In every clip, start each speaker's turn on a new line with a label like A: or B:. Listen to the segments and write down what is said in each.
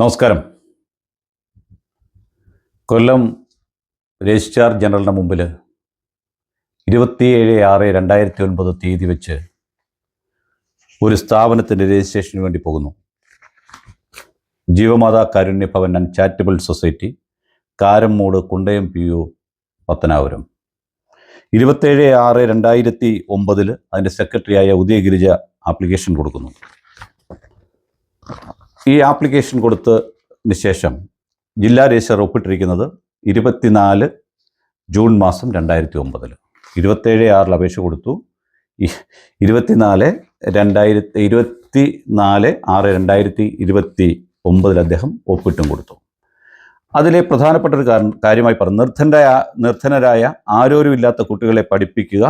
A: നമസ്കാരം. കൊല്ലം രജിസ്ട്രാർ ജനറലിന് മുമ്പിൽ ഇരുപത്തിയേഴ് ആറ് രണ്ടായിരത്തി ഒൻപത് തീയതി വെച്ച് ഒരു സ്ഥാപനത്തിന്റെ രജിസ്ട്രേഷന് വേണ്ടി പോകുന്നു. Jeevamatha Karunya Bhavan and charitable society Karammood Kundayam P U Pathanapuram. ഇരുപത്തേഴ് ആറ് രണ്ടായിരത്തി ഒമ്പതിൽ അതിന്റെ സെക്രട്ടറിയായ ഉദയഗിരിജ ആപ്ലിക്കേഷൻ കൊടുക്കുന്നു. ഈ ആപ്ലിക്കേഷൻ കൊടുത്തതിന് ശേഷം ജില്ലാ രജിസ്റ്റർ ഒപ്പിട്ടിരിക്കുന്നത് ഇരുപത്തിനാല് ജൂൺ മാസം രണ്ടായിരത്തി ഒമ്പതിൽ ഇരുപത്തേഴ് ആറിൽ അപേക്ഷ കൊടുത്തു. ഇരുപത്തിനാല് രണ്ടായിരത്തി ഇരുപത്തി നാല് ആറ് രണ്ടായിരത്തി ഇരുപത്തി ഒമ്പതിൽ അദ്ദേഹം ഒപ്പിട്ടും കൊടുത്തു. അതിലെ പ്രധാനപ്പെട്ട ഒരു കാര്യം കാര്യമായി പറഞ്ഞു. നിർദ്ധനരായ നിർദ്ധനരായ ആരോരുമില്ലാത്ത കുട്ടികളെ പഠിപ്പിക്കുക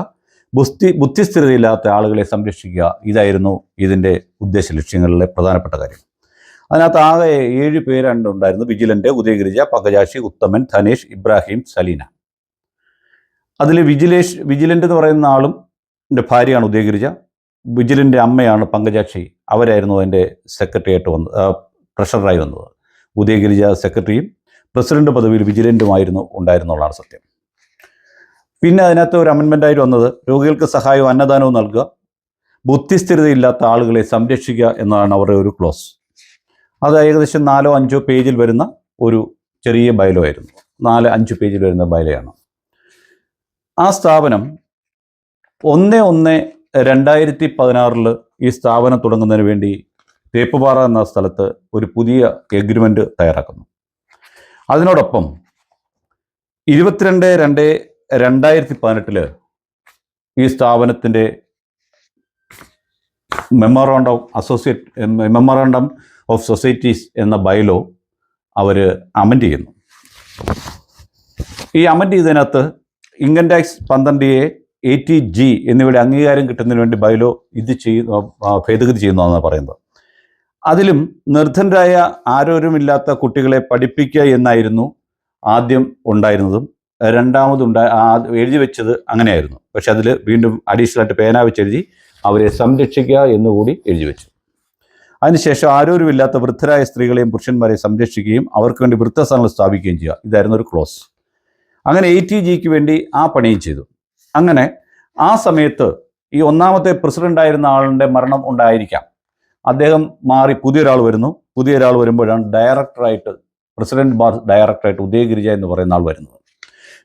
A: ബുദ്ധി ബുദ്ധിസ്ഥിരതയില്ലാത്ത ആളുകളെ സംരക്ഷിക്കുക ഇതായിരുന്നു ഇതിന്റെ ഉദ്ദേശ ലക്ഷ്യങ്ങളിലെ പ്രധാനപ്പെട്ട കാര്യം. അതിനകത്ത് ആകെ ഏഴ് പേരാണ് ഉണ്ടായിരുന്നു വിജിലന്റെ ഉദയഗിരിജ പകജാഷി ഉത്തമൻ ധനേഷ് ഇബ്രാഹിം സലീന. അതിൽ വിജിലേഷ് വിജിലന്റ് എന്ന് പറയുന്ന ആളും എന്റെ ഭാര്യയാണ് ഉദയഗിരിജ. വിജിലന്റെ അമ്മയാണ് പങ്കജാക്ഷി. അവരായിരുന്നു അതിന്റെ സെക്രട്ടറി ആയിട്ട് വന്നത് ട്രഷററായി വന്നത്. ഉദയഗിരിജ സെക്രട്ടറിയും പ്രസിഡന്റ് പദവിയിൽ വിജിലന്റുമായിരുന്നു ഉണ്ടായിരുന്നുള്ളതാണ് സത്യം. പിന്നെ അതിനകത്ത് ഒരു അമെൻമെന്റായിട്ട് വന്നത് രോഗികൾക്ക് സഹായവും അന്നദാനവും നൽകുക ബുദ്ധിസ്ഥിരതയില്ലാത്ത ആളുകളെ സംരക്ഷിക്കുക എന്നതാണ് അവരുടെ ഒരു ക്ലോസ്. അത് ഏകദേശം നാലോ അഞ്ചോ പേജിൽ വരുന്ന ഒരു ചെറിയ ബയലോ ആയിരുന്നു നാല് അഞ്ച് പേജിൽ വരുന്ന ബയലയാണ് ആ സ്ഥാപനം ഒന്ന് ഒന്ന് രണ്ടായിരത്തി പതിനാറിൽ ഈ സ്ഥാപനം തുടങ്ങുന്നതിന് വേണ്ടി തേപ്പുപാറ എന്ന സ്ഥലത്ത് ഒരു പുതിയ എഗ്രിമെന്റ് തയ്യാറാക്കുന്നു. അതിനോടൊപ്പം ഇരുപത്തിരണ്ട് രണ്ട് രണ്ടായിരത്തി പതിനെട്ടിൽ ഈ സ്ഥാപനത്തിന്റെ memorandum associate memorandum of societies എന്ന ബൈലോ അവർ അമെൻഡ് ചെയ്യുന്നു. ഈ അമെൻഡ് ചെയ്തതിനകത്ത് ഇൻകം ടാക്സ് പന്ത്രണ്ട് എ എ ടി ജി എന്നിവയുടെ അംഗീകാരം കിട്ടുന്നതിന് വേണ്ടി ബൈലോ ഇത് ചെയ്യുന്ന ഭേദഗതി ചെയ്യുന്നതാണ് പറയുന്നത്. അതിലും നിർദ്ധനരായ ആരോരുമില്ലാത്ത കുട്ടികളെ പഠിപ്പിക്കുക എന്നായിരുന്നു ആദ്യം ഉണ്ടായിരുന്നതും രണ്ടാമതുണ്ടാ എഴുതി വെച്ചത് അങ്ങനെയായിരുന്നു. പക്ഷെ അതിൽ വീണ്ടും അഡീഷണൽ ആയിട്ട് പേന വെച്ചെഴുതി അവരെ സംരക്ഷിക്കുക എന്നുകൂടി എഴുതി വെച്ചു. അതിനുശേഷം ആരോരുമില്ലാത്ത വൃദ്ധരായ സ്ത്രീകളെയും പുരുഷന്മാരെയും സംരക്ഷിക്കുകയും അവർക്ക് വേണ്ടി വൃദ്ധസ്ഥാനങ്ങൾ സ്ഥാപിക്കുകയും ചെയ്യുക. ഇതായിരുന്നു ഒരു ക്ലോസ് അങ്ങനെ എ ടി ജിക്ക് വേണ്ടി ആ പണിയും ചെയ്തു. അങ്ങനെ ആ സമയത്ത് ഈ ഒന്നാമത്തെ പ്രസിഡന്റ് ആയിരുന്ന ആളുടെ മരണം ഉണ്ടായിരിക്കാം. അദ്ദേഹം മാറി പുതിയൊരാൾ വരുന്നു. പുതിയൊരാൾ വരുമ്പോഴാണ് ഡയറക്ടറായിട്ട് പ്രസിഡന്റ് ബാർ ഡയറക്ടറായിട്ട് ഉദയഗിരിജ എന്ന് പറയുന്ന ആൾ വരുന്നത്.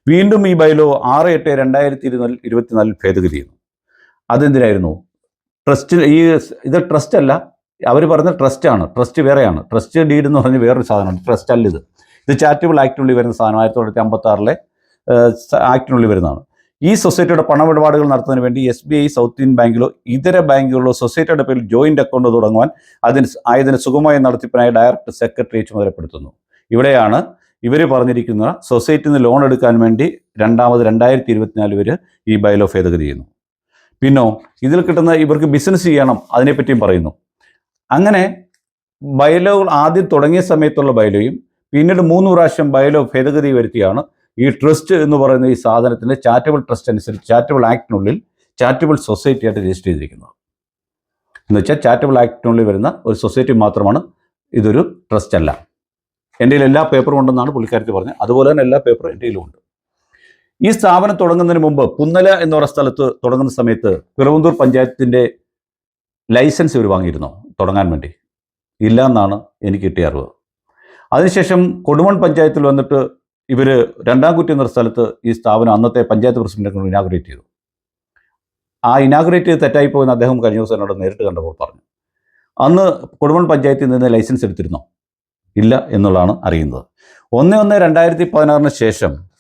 A: വീണ്ടും ഈ ബൈലോ ആറ് എട്ട് രണ്ടായിരത്തി ഇരുപത്തി ഇരുപത്തിനാലിൽ ഭേദഗതി ചെയ്യുന്നു. അതെന്തിനായിരുന്നു? ട്രസ്റ്റ് ഈ ഇത് ട്രസ്റ്റ് അല്ല അവർ പറഞ്ഞ ട്രസ്റ്റാണ് ട്രസ്റ്റ് വേറെയാണ്. ട്രസ്റ്റ് ഡീഡ് എന്ന് പറഞ്ഞ് വേറൊരു സാധനമാണ്. ട്രസ്റ്റ് അല്ല ഇത്. ഇത് ചാരിറ്റബിൾ ആക്ടിനുള്ളിൽ വരുന്ന സാധനം ആയിരത്തി തൊള്ളായിരത്തി അമ്പത്തി ആറിലെ ആക്ടിനുള്ളിൽ വരുന്നതാണ്. ഈ സൊസൈറ്റിയുടെ പണമിടപാടുകൾ നടത്തുന്നതിന് വേണ്ടി S B I South Indian ബാങ്കിലോ ഇതര ബാങ്കുകളിലോ സൊസൈറ്റിയുടെ പേരിൽ ജോയിന്റ് അക്കൗണ്ട് തുടങ്ങുവാൻ അതിന് ആയതിന് സുഗമമായ നടത്തിപ്പിനായി ഡയറക്ടർ സെക്രട്ടറി ചുമതലപ്പെടുത്തുന്നു. ഇവിടെയാണ് ഇവർ പറഞ്ഞിരിക്കുന്ന സൊസൈറ്റിയിൽ നിന്ന് ലോൺ എടുക്കാൻ വേണ്ടി രണ്ടാമത് രണ്ടായിരത്തി ഇരുപത്തിനാല് വരെ ഈ ബൈലോ ഭേദഗതി ചെയ്യുന്നു. പിന്നോ ഇതിൽ കിട്ടുന്ന ഇവർക്ക് ബിസിനസ് ചെയ്യണം അതിനെപ്പറ്റിയും പറയുന്നു. അങ്ങനെ ബയലോ ആദ്യം തുടങ്ങിയ സമയത്തുള്ള ബയലോയും പിന്നീട് മൂന്ന് പ്രാവശ്യം ബയലോ ഭേദഗതി വരുത്തിയാണ്. ഈ ട്രസ്റ്റ് എന്ന് പറയുന്ന ഈ സാധനത്തിന്റെ ചാറ്റബിൾ ട്രസ്റ്റ് അനുസരിച്ച് ചാരിറ്റബിൾ ആക്ടിനുള്ളിൽ ചാറ്റബിൾ സൊസൈറ്റി ആയിട്ട് രജിസ്റ്റർ ചെയ്തിരിക്കുന്നത് എന്ന് വെച്ചാൽ ചാരിറ്റബിൾ ആക്ടിനുള്ളിൽ വരുന്ന ഒരു സൊസൈറ്റി മാത്രമാണ് ഇതൊരു ട്രസ്റ്റ് അല്ല. എന്റെ എല്ലാ പേപ്പറും ഉണ്ടെന്നാണ് പുള്ളിക്കാരത്തി പറഞ്ഞത്. അതുപോലെ തന്നെ എല്ലാ പേപ്പറും എന്റെ ഉണ്ട്. ഈ സ്ഥാപനം തുടങ്ങുന്നതിന് മുമ്പ് പുന്നല എന്ന് പറയുന്ന സ്ഥലത്ത് തുടങ്ങുന്ന സമയത്ത് പിറവന്തൂർ പഞ്ചായത്തിന്റെ ലൈസൻസ് ഇവർ വാങ്ങിയിരുന്നോ? തുടങ്ങാൻ വേണ്ടി. ഇല്ല എന്നാണ് എനിക്ക് കിട്ടിയ അറിവ്. അതിനുശേഷം കൊടുമൺ പഞ്ചായത്തിൽ വന്നിട്ട് ഇവർ രണ്ടാം കുറ്റി എന്ന സ്ഥലത്ത് ഈ സ്ഥാപനം അന്നത്തെ പഞ്ചായത്ത് പ്രസിഡന്റിനെ കൊണ്ട് ഇനാഗ്രേറ്റ് ചെയ്തു. ആ ഇനാഗ്രേറ്റ് ചെയ്ത് തെറ്റായി പോകുന്ന അദ്ദേഹം കഴിഞ്ഞ ദിവസം എന്നോട് നേരിട്ട് കണ്ടപ്പോൾ പറഞ്ഞു. അന്ന് കൊടുമൺ പഞ്ചായത്തിൽ നിന്ന് ലൈസൻസ് എടുത്തിരുന്നോ? ഇല്ല എന്നുള്ളതാണ് അറിയുന്നത്. ഒന്ന് ഒന്ന് രണ്ടായിരത്തി പതിനാറിന് ശേഷം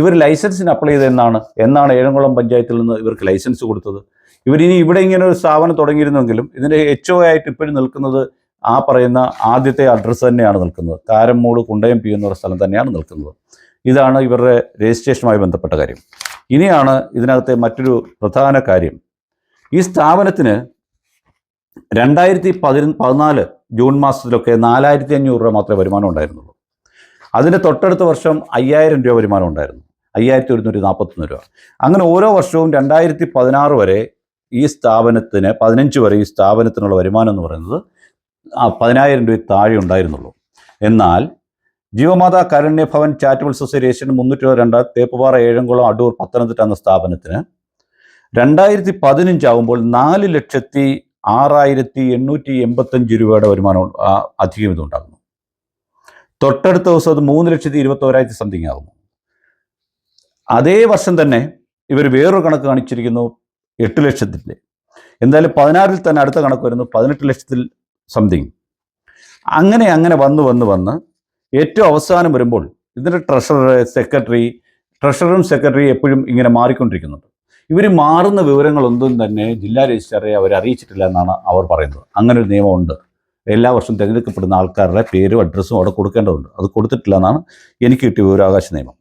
A: ഇവർ ലൈസൻസിന് അപ്ലൈ ചെയ്തെന്നാണ് എന്നാണ്. ഏഴംകുളം പഞ്ചായത്തിൽ നിന്ന് ഇവർക്ക് ലൈസൻസ് കൊടുത്തത്. ഇവരിനി ഇവിടെ ഇങ്ങനെ ഒരു സ്ഥാപനം തുടങ്ങിയിരുന്നെങ്കിലും ഇതിന്റെ എച്ച് ഒ ആയിട്ട് ഇപ്പോഴും നിൽക്കുന്നത് ആ പറയുന്ന ആദ്യത്തെ അഡ്രസ്സ് തന്നെയാണ് നിൽക്കുന്നത്. കാരമ്മൂട് കുണ്ടയം പി എന്ന് പറയുന്ന സ്ഥലം തന്നെയാണ് നിൽക്കുന്നത്. ഇതാണ് ഇവരുടെ രജിസ്ട്രേഷനുമായി ബന്ധപ്പെട്ട കാര്യം. ഇനിയാണ് ഇതിനകത്തെ മറ്റൊരു പ്രധാന കാര്യം. ഈ സ്ഥാപനത്തിന് രണ്ടായിരത്തി പതിന പതിനാല് ജൂൺ മാസത്തിലൊക്കെ നാലായിരത്തി അഞ്ഞൂറ് രൂപ മാത്രമേ വരുമാനം ഉണ്ടായിരുന്നുള്ളൂ. അതിന്റെ തൊട്ടടുത്ത വർഷം അയ്യായിരം രൂപ വരുമാനം ഉണ്ടായിരുന്നു. അയ്യായിരത്തി ഒരുന്നൂറ്റി നാൽപ്പത്തൊന്ന് രൂപ. അങ്ങനെ ഓരോ വർഷവും രണ്ടായിരത്തി പതിനാറ് വരെ ഈ സ്ഥാപനത്തിന് പതിനഞ്ച് വരെ ഈ സ്ഥാപനത്തിനുള്ള വരുമാനം എന്ന് പറയുന്നത് ആ പതിനായിരം രൂപ താഴെ ഉണ്ടായിരുന്നുള്ളൂ. എന്നാൽ ജീവമാതാ കാരുണ്യ ഭവൻ ചാരിറ്റബിൾ അസോസിയേഷൻ മുന്നൂറ്റി രണ്ട് തേപ്പുപാറ ഏഴംകുളം അടൂർ പത്തനംതിട്ട എന്ന സ്ഥാപനത്തിന് രണ്ടായിരത്തി പതിനഞ്ചാവുമ്പോൾ നാല് ലക്ഷത്തി ആറായിരത്തി എണ്ണൂറ്റി എൺപത്തഞ്ച് രൂപയുടെ വരുമാനം അധികം ഇതുണ്ടാകുന്നു. തൊട്ടടുത്ത ദിവസം അത് മൂന്ന് ലക്ഷത്തി ഇരുപത്തോരായിരത്തി സംതിങ് ആകുന്നു. അതേ വർഷം തന്നെ ഇവർ വേറൊരു കണക്ക് കാണിച്ചിരിക്കുന്നു എട്ട് ലക്ഷത്തിന്റെ എന്തായാലും പതിനാറിൽ തന്നെ അടുത്ത കണക്ക് വരുന്നു പതിനെട്ട് ലക്ഷത്തിൽ സംതിങ് അങ്ങനെ അങ്ങനെ വന്ന് വന്ന് വന്ന് ഏറ്റവും അവസാനം വരുമ്പോൾ ഇതിന്റെ ട്രഷറർ സെക്രട്ടറി ട്രഷററും സെക്രട്ടറി എപ്പോഴും ഇങ്ങനെ മാറിക്കൊണ്ടിരിക്കുന്നുണ്ട്. ഇവർ മാറുന്ന വിവരങ്ങളൊന്നും തന്നെ ജില്ലാ രജിസ്ട്രാറെ അവർ അറിയിച്ചിട്ടില്ല എന്നാണ് അവർ പറയുന്നത്. അങ്ങനെ ഒരു നിയമമുണ്ട്. എല്ലാ വർഷവും തിരഞ്ഞെടുക്കപ്പെടുന്ന ആൾക്കാരുടെ പേരും അഡ്രസ്സും അവിടെ കൊടുക്കേണ്ടതുണ്ട്. അത് കൊടുത്തിട്ടില്ല എന്നാണ് എനിക്ക് കിട്ടിയ വിവരാവകാശ നിയമം.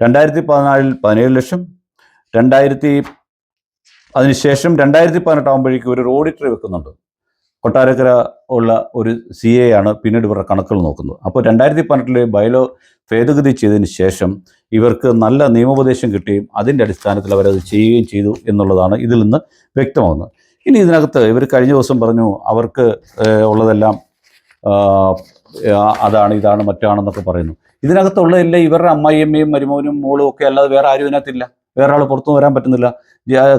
A: രണ്ടായിരത്തി പതിനാലിൽ പതിനേഴ് ലക്ഷം രണ്ടായിരത്തി അതിനുശേഷം രണ്ടായിരത്തി പതിനെട്ടാകുമ്പോഴേക്കും ഒരു ഓഡിറ്റർ വെക്കുന്നുണ്ട്. കൊട്ടാരക്കര ഉള്ള ഒരു സി എ ആണ് പിന്നീട് ഇവരുടെ കണക്കുകൾ നോക്കുന്നത്. അപ്പോൾ രണ്ടായിരത്തി പതിനെട്ടിലെ ബയലോ ഭേദഗതി ചെയ്തതിന് ശേഷം ഇവർക്ക് നല്ല നിയമോപദേശം കിട്ടുകയും അതിന്റെ അടിസ്ഥാനത്തിൽ അവരത് ചെയ്യുകയും ചെയ്തു എന്നുള്ളതാണ് ഇതിൽ നിന്ന് വ്യക്തമാകുന്നത്. ഇനി ഇതിനകത്ത് ഇവർ കഴിഞ്ഞ ദിവസം പറഞ്ഞു അവർക്ക് ഉള്ളതെല്ലാം അതാണ് ഇതാണ് മറ്റാണെന്നൊക്കെ പറയുന്നു. ഇതിനകത്തുള്ളതെല്ലാം ഇവരുടെ അമ്മായിയമ്മയും മരുമോനും മോളും ഒക്കെ അല്ലാതെ വേറെ ആരും ഇതിനകത്തില്ല. വേറെ ആൾ പുറത്തു വരാൻ പറ്റുന്നില്ല.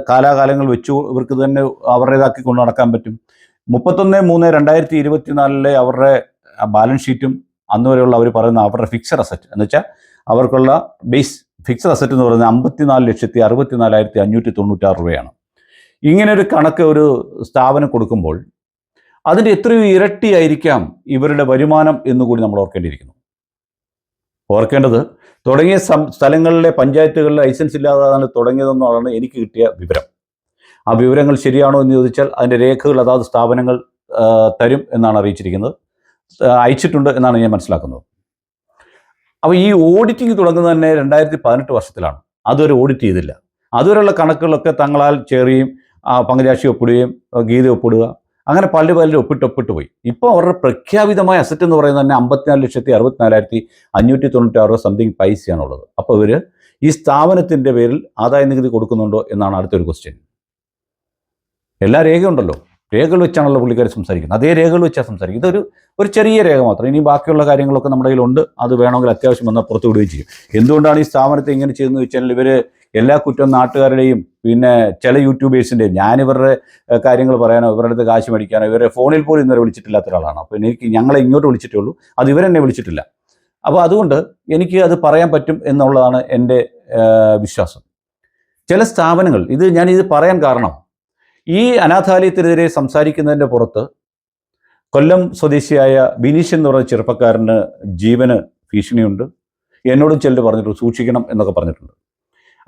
A: കാലാകാലങ്ങൾ വെച്ചു ഇവർക്ക് തന്നെ അവരുടേതാക്കി കൊണ്ട് നടക്കാൻ പറ്റും. മുപ്പത്തൊന്ന് മൂന്ന് രണ്ടായിരത്തി ഇരുപത്തിനാലിലെ അവരുടെ ബാലൻസ് ഷീറ്റും അന്ന് വരെയുള്ള അവർ പറയുന്ന അവരുടെ ഫിക്സഡ് അസറ്റ് എന്ന് വെച്ചാൽ അവർക്കുള്ള ബേസ് ഫിക്സഡ് അസറ്റ് എന്ന് പറയുന്നത് അമ്പത്തിനാല് ലക്ഷത്തി അറുപത്തിനാലായിരത്തി അഞ്ഞൂറ്റി തൊണ്ണൂറ്റാറ് രൂപയാണ്. ഇങ്ങനെ ഒരു കണക്ക് ഒരു സ്ഥാപനം കൊടുക്കുമ്പോൾ അതിന്റെ എത്രയോ ഇരട്ടിയായിരിക്കാം ഇവരുടെ വരുമാനം എന്നുകൂടി നമ്മൾ ഓർക്കേണ്ടിയിരിക്കുന്നു. ഓർക്കേണ്ടത് തുടങ്ങിയ സ്ഥലങ്ങളിലെ പഞ്ചായത്തുകളിലെ ലൈസൻസ് ഇല്ലാതാണ് തുടങ്ങിയതെന്നുള്ളതാണ് എനിക്ക് കിട്ടിയ വിവരം. ആ വിവരങ്ങൾ ശരിയാണോ എന്ന് ചോദിച്ചാൽ അതിന്റെ രേഖകൾ അതാത് സ്ഥാപനങ്ങൾ തരും എന്നാണ് അറിയിച്ചിരിക്കുന്നത്. അയച്ചിട്ടുണ്ട് എന്നാണ് ഞാൻ മനസ്സിലാക്കുന്നത്. അപ്പോൾ ഈ ഓഡിറ്റിംഗ് തുടങ്ങുന്നത് തന്നെ രണ്ടായിരത്തി പതിനെട്ട് വർഷത്തിലാണ്. അതുവരെ ഓഡിറ്റ് ചെയ്തില്ല. അതുവരെയുള്ള കണക്കുകളൊക്കെ തങ്ങളാൽ ചേറുകയും പങ്കുരാശി ഒപ്പിടുകയും ഗീത ഒപ്പിടുക അങ്ങനെ പല പലരും ഒപ്പിട്ട് പോയി. ഇപ്പോൾ അവരുടെ പ്രഖ്യാപിതമായ അസറ്റ് എന്ന് പറയുന്നത് തന്നെ അമ്പത്തിനാല് ലക്ഷത്തി അറുപത്തിനാലായിരത്തി അഞ്ഞൂറ്റി തൊണ്ണൂറ്റാറ് സംതിങ് പൈസയാണുള്ളത്. അപ്പോൾ ഇവർ ഈ സ്ഥാപനത്തിന്റെ പേരിൽ ആദായ നികുതി കൊടുക്കുന്നുണ്ടോ എന്നാണ് അടുത്തൊരു ക്വസ്റ്റ്യൻ എല്ലാ രേഖയുണ്ടല്ലോ രേഖകൾ വെച്ചാണല്ലോ പുള്ളിക്കാർ സംസാരിക്കുന്നത്. അതേ രേഖകൾ വെച്ചാണ് സംസാരിക്കുന്നത്. ഇതൊരു ഒരു ചെറിയ രേഖ മാത്രം. ഇനി ബാക്കിയുള്ള കാര്യങ്ങളൊക്കെ നമ്മുടെ കയ്യിലുണ്ട്. അത് വേണമെങ്കിൽ അത്യാവശ്യം വന്നാൽ പുറത്തു വിടുകയും ചെയ്യും. എന്തുകൊണ്ടാണ് ഈ സ്ഥാപനത്തെ ഇങ്ങനെ ചെയ്യുന്നത് വെച്ചാൽ ഇവർ എല്ലാ കുറ്റം നാട്ടുകാരുടെയും പിന്നെ ചില യൂട്യൂബേഴ്സിന്റെയും ഞാനിവരുടെ കാര്യങ്ങൾ പറയാനോ ഇവരുടെ അടുത്ത് കാശ് മേടിക്കാനോ ഇവരെ ഫോണിൽ പോലും ഇന്നലെ വിളിച്ചിട്ടില്ലാത്ത ഒരാളാണ്. അപ്പോൾ എനിക്ക് ഞങ്ങളെ ഇങ്ങോട്ട് വിളിച്ചിട്ടേ ഉള്ളൂ അത് ഇവരെന്നെ വിളിച്ചിട്ടില്ല. അപ്പോൾ അതുകൊണ്ട് എനിക്ക് അത് പറയാൻ പറ്റും എന്നുള്ളതാണ് എന്റെ വിശ്വാസം. ചില സ്ഥാപനങ്ങൾ ഇത് ഞാൻ ഇത് പറയാൻ കാരണം ഈ അനാഥാലയത്തിനെതിരെ സംസാരിക്കുന്നതിന്റെ പുറത്ത് കൊല്ലം സ്വദേശിയായ ബിനീഷ് എന്ന് പറയുന്ന ചെറുപ്പക്കാരന് ജീവന് ഭീഷണിയുണ്ട്. എന്നോടും ചിലർ പറഞ്ഞിട്ടുണ്ട് സൂക്ഷിക്കണം എന്നൊക്കെ പറഞ്ഞിട്ടുണ്ട്.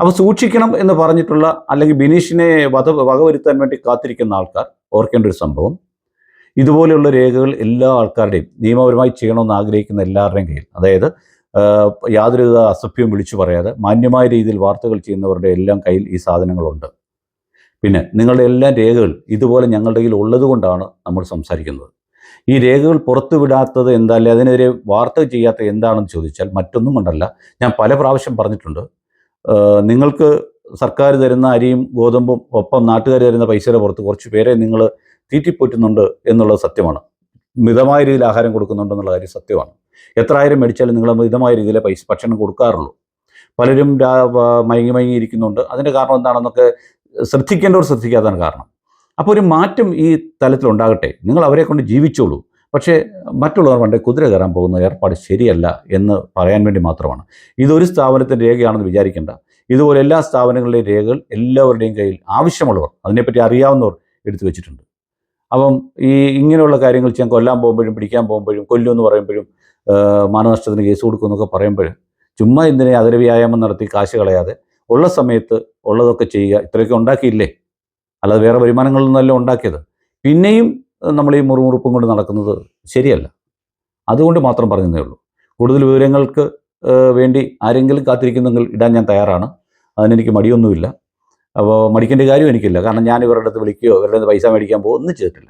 A: അപ്പോൾ സൂക്ഷിക്കണം എന്ന് പറഞ്ഞിട്ടുള്ള അല്ലെങ്കിൽ ബിനീഷിനെ വധ വകവരുത്താൻ വേണ്ടി കാത്തിരിക്കുന്ന ആൾക്കാർ ഓർക്കേണ്ട ഒരു സംഭവം. ഇതുപോലെയുള്ള രേഖകൾ എല്ലാ ആൾക്കാരുടെയും നിയമപരമായി ചെയ്യണമെന്ന് ആഗ്രഹിക്കുന്ന എല്ലാവരുടെയും കയ്യിൽ അതായത് യാതൊരു അസഭ്യവും വിളിച്ചു പറയാതെ മാന്യമായ രീതിയിൽ വാർത്തകൾ ചെയ്യുന്നവരുടെ എല്ലാം കയ്യിൽ ഈ സാധനങ്ങളുണ്ട്. പിന്നെ നിങ്ങളുടെ എല്ലാ രേഖകൾ ഇതുപോലെ ഞങ്ങളുടെ കയ്യിൽ ഉള്ളതുകൊണ്ടാണ് നമ്മൾ സംസാരിക്കുന്നത്. ഈ രേഖകൾ പുറത്തു വിടാത്തത് എന്താ? അല്ലെ അതിനെതിരെ വാർത്ത ചെയ്യാത്ത എന്താണെന്ന് ചോദിച്ചാൽ മറ്റൊന്നും കൊണ്ടല്ല. ഞാൻ പല പ്രാവശ്യം പറഞ്ഞിട്ടുണ്ട് നിങ്ങൾക്ക് സർക്കാർ തരുന്ന അരിയും ഗോതമ്പും ഒപ്പം നാട്ടുകാർ തരുന്ന പൈസയുടെ പുറത്ത് കുറച്ച് പേരെ നിങ്ങൾ തീറ്റിപ്പോറ്റുന്നുണ്ട് എന്നുള്ളത് സത്യമാണ്. മിതമായ രീതിയിൽ ആഹാരം കൊടുക്കുന്നുണ്ടെന്നുള്ള കാര്യം സത്യമാണ്. എത്ര ആയിരം മേടിച്ചാലും നിങ്ങൾ മിതമായ രീതിയിലെ പൈസ ഭക്ഷണം കൊടുക്കാറുള്ളൂ. പലരും മയങ്ങി മയങ്ങി ഇരിക്കുന്നുണ്ട്. അതിന്റെ കാരണം എന്താണെന്നൊക്കെ ശ്രദ്ധിക്കേണ്ടവർ ശ്രദ്ധിക്കാത്തതാണ് കാരണം. അപ്പോൾ ഒരു മാറ്റം ഈ തലത്തിൽ ഉണ്ടാകട്ടെ നിങ്ങൾ അവരെ കൊണ്ട് ജീവിച്ചോളൂ. പക്ഷേ മറ്റുള്ളവർ പണ്ട് കുതിര കയറാൻ പോകുന്ന ഏർപ്പാട് ശരിയല്ല എന്ന് പറയാൻ വേണ്ടി മാത്രമാണ്. ഇതൊരു സ്ഥാപനത്തിന്റെ രേഖയാണെന്ന് വിചാരിക്കേണ്ട. ഇതുപോലെ എല്ലാ സ്ഥാപനങ്ങളുടെയും രേഖകൾ എല്ലാവരുടെയും കയ്യിൽ ആവശ്യമുള്ളവർ അതിനെപ്പറ്റി അറിയാവുന്നവർ എടുത്തു വെച്ചിട്ടുണ്ട്. അപ്പം ഈ ഇങ്ങനെയുള്ള കാര്യങ്ങൾ ചെയ്യാൻ കൊല്ലാൻ പോകുമ്പോഴും പിടിക്കാൻ പോകുമ്പോഴും കൊല്ലും എന്ന് പറയുമ്പോഴും മാനനഷ്ടത്തിന് കേസ് കൊടുക്കുമെന്നൊക്കെ പറയുമ്പോഴും ചുമ്മാ എന്തിനെ അതര വ്യായാമം നടത്തി കാശ് കളയാതെ ഉള്ള സമയത്ത് ഉള്ളതൊക്കെ ചെയ്യുക ഇത്രയൊക്കെ ഉണ്ടാക്കിയില്ലേ? അല്ലാതെ വേറെ വരുമാനങ്ങളിൽ നിന്നല്ല ഉണ്ടാക്കിയത്. പിന്നെയും നമ്മൾ ഈ മുറുമുറുപ്പും കൊണ്ട് നടക്കുന്നത് ശരിയല്ല. അതുകൊണ്ട് മാത്രം പറഞ്ഞതേ ഉള്ളൂ. കൂടുതൽ വിവരങ്ങൾക്ക് വേണ്ടി ആരെങ്കിലും കാത്തിരിക്കുന്നെങ്കിൽ ഇടാൻ ഞാൻ തയ്യാറാണ്. അതിനെനിക്ക് മടിയൊന്നുമില്ല. അപ്പോൾ മടിക്കേണ്ട കാര്യം എനിക്കില്ല. കാരണം ഞാൻ ഇവരുടെ അടുത്ത് വിളിക്കുകയോ ഇവരുടെ അടുത്ത് പൈസ മേടിക്കാൻ പോകുകയോ ഒന്നും ചെയ്തിട്ടില്ല.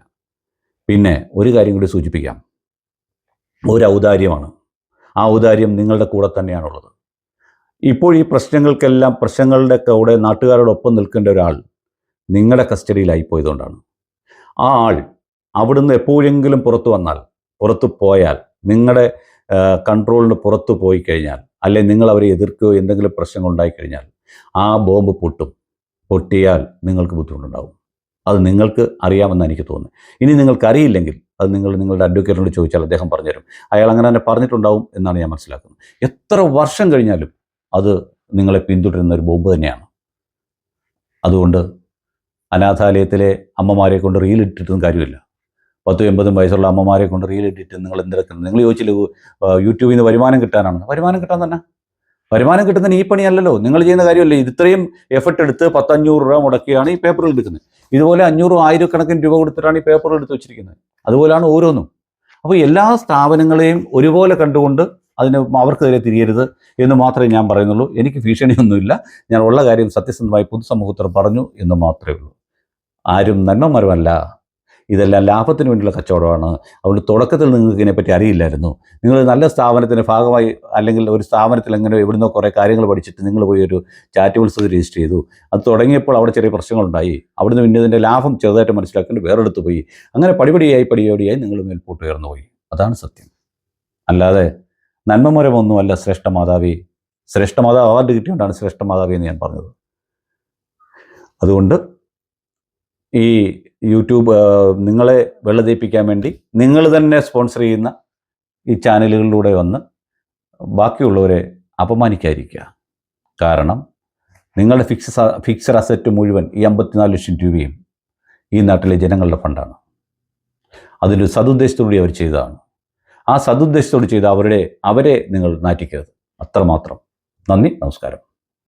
A: പിന്നെ ഒരു കാര്യം കൂടി സൂചിപ്പിക്കാം. ഒരു ഔദാര്യമാണ്. ആ ഔദാര്യം നിങ്ങളുടെ കൂടെ തന്നെയാണുള്ളത്. ഇപ്പോൾ ഈ പ്രശ്നങ്ങൾക്കെല്ലാം പ്രശ്നങ്ങളുടെ കൂടെ നാട്ടുകാരോടൊപ്പം നിൽക്കേണ്ട ഒരാൾ നിങ്ങളുടെ കസ്റ്റഡിയിലായി പോയതുകൊണ്ടാണ്. ആ ആൾ അവിടുന്ന് എപ്പോഴെങ്കിലും പുറത്തു വന്നാൽ പുറത്തു പോയാൽ നിങ്ങളുടെ കൺട്രോളിന് പുറത്തു പോയി കഴിഞ്ഞാൽ അല്ലെങ്കിൽ നിങ്ങൾ അവരെ എതിർക്കുകയോ എന്തെങ്കിലും പ്രശ്നങ്ങൾ ഉണ്ടായിക്കഴിഞ്ഞാൽ ആ ബോംബ് പൊട്ടും. പൊട്ടിയാൽ നിങ്ങൾക്ക് ബുദ്ധിമുട്ടുണ്ടാവും. അത് നിങ്ങൾക്ക് അറിയാമെന്ന് എനിക്ക് തോന്നുന്നു ഇനി നിങ്ങൾക്ക് അറിയില്ലെങ്കിൽ അത് നിങ്ങൾ നിങ്ങളുടെ അഡ്വക്കേറ്റിനോട് ചോദിച്ചാൽ അദ്ദേഹം പറഞ്ഞുതരും. അയാൾ അങ്ങനെ തന്നെ പറഞ്ഞിട്ടുണ്ടാവും എന്നാണ് ഞാൻ മനസ്സിലാക്കുന്നത്. എത്ര വർഷം കഴിഞ്ഞാലും അത് നിങ്ങളെ പിന്തുടരുന്ന ഒരു ബോംബ് തന്നെയാണ്. അതുകൊണ്ട് അനാഥാലയത്തിലെ അമ്മമാരെ കൊണ്ട് റീൽ ഇട്ടിട്ടും കാര്യമില്ല. പത്തും എൺപതും വയസ്സുള്ള അമ്മമാരെ കൊണ്ട് റീൽ ഇട്ടിട്ട് നിങ്ങൾ എന്തെടുക്കുന്നത് നിങ്ങൾ ചോദിച്ചില്ല യൂട്യൂബിൽ നിന്ന് വരുമാനം കിട്ടാനാണ്. വരുമാനം കിട്ടാൻ തന്നെ. വരുമാനം കിട്ടുന്നതിന് ഈ പണിയല്ലല്ലോ നിങ്ങൾ ചെയ്യുന്ന കാര്യമല്ലേ? ഇത് ഇത്രയും എഫർട്ട് എടുത്ത് പത്തഞ്ഞൂറ് രൂപ മുടക്കിയാണ് ഈ പേപ്പറുകൾ എടുക്കുന്നത്. ഇതുപോലെ അഞ്ഞൂറും ആയിരക്കണക്കിന് രൂപ കൊടുത്തിട്ടാണ് ഈ പേപ്പറുകൾ എടുത്ത് വെച്ചിരിക്കുന്നത്. അതുപോലെയാണ് ഓരോന്നും. അപ്പോൾ എല്ലാ സ്ഥാപനങ്ങളെയും ഒരുപോലെ കണ്ടുകൊണ്ട് അതിന് അവർക്കെതിരെ തിരിയരുത് എന്ന് മാത്രമേ ഞാൻ പറയുന്നുള്ളൂ. എനിക്ക് ഭീഷണിയൊന്നുമില്ല. ഞാൻ ഉള്ള കാര്യം സത്യസന്ധമായി പൊതുസമൂഹത്തിൽ പറഞ്ഞു എന്ന് മാത്രമേ ഉള്ളൂ. ആരും നന്മമരമല്ല ഇതെല്ലാം ലാഭത്തിന് വേണ്ടിയുള്ള കച്ചവടമാണ്. അതുകൊണ്ട് തുടക്കത്തിൽ നിങ്ങൾക്ക് ഇതിനെപ്പറ്റി അറിയില്ലായിരുന്നു. നിങ്ങൾ നല്ല സ്ഥാപനത്തിന്റെ ഭാഗമായി അല്ലെങ്കിൽ ഒരു സ്ഥാപനത്തിൽ എങ്ങനെ എവിടുന്നോ കുറേ കാര്യങ്ങൾ പഠിച്ചിട്ട് നിങ്ങൾ പോയി ഒരു ചാരിറ്റബിൾസ് രജിസ്റ്റർ ചെയ്തു. അത് തുടങ്ങിയപ്പോൾ അവിടെ ചെറിയ പ്രശ്നങ്ങളുണ്ടായി. അവിടുന്ന് പിന്നെ ഇതിന്റെ ലാഭം ചെറുതായിട്ട് മനസ്സിലാക്കിയിട്ട് വേറെടുത്ത് പോയി. അങ്ങനെ പടിപടിയായി പടിപടിയായി നിങ്ങൾ മേൽപോട്ട് ഉയർന്നു പോയി അതാണ് സത്യം. അല്ലാതെ നന്മമരമൊന്നുമല്ല ശ്രേഷ്ഠ മാതാവി. ശ്രേഷ്ഠ മാതാവ് അവാർഡ് കിട്ടിയോണ്ടാണ് ശ്രേഷ്ഠ മാതാവി എന്ന് ഞാൻ പറഞ്ഞത്. അതുകൊണ്ട് ഈ യൂട്യൂബ് നിങ്ങളെ വെള്ളതീപ്പിക്കാൻ വേണ്ടി നിങ്ങൾ തന്നെ സ്പോൺസർ ചെയ്യുന്ന ഈ ചാനലുകളിലൂടെ വന്ന് ബാക്കിയുള്ളവരെ അപമാനിക്കാതിരിക്കുക. കാരണം നിങ്ങളുടെ ഫിക്സ് ഫിക്സഡ് അസറ്റ് മുഴുവൻ ഈ അമ്പത്തിനാല് ലക്ഷം രൂപയും ഈ നാട്ടിലെ ജനങ്ങളുടെ ഫണ്ടാണ്. അതിന്റെ സതുദ്ദേശത്തോടെ അവർ ചെയ്തതാണ്. ആ സതുദ്ദേശത്തോട് ചെയ്ത അവരുടെ അവരെ നിങ്ങൾ നാറ്റിക്കരുത്. അത്രമാത്രം. നന്ദി നമസ്കാരം.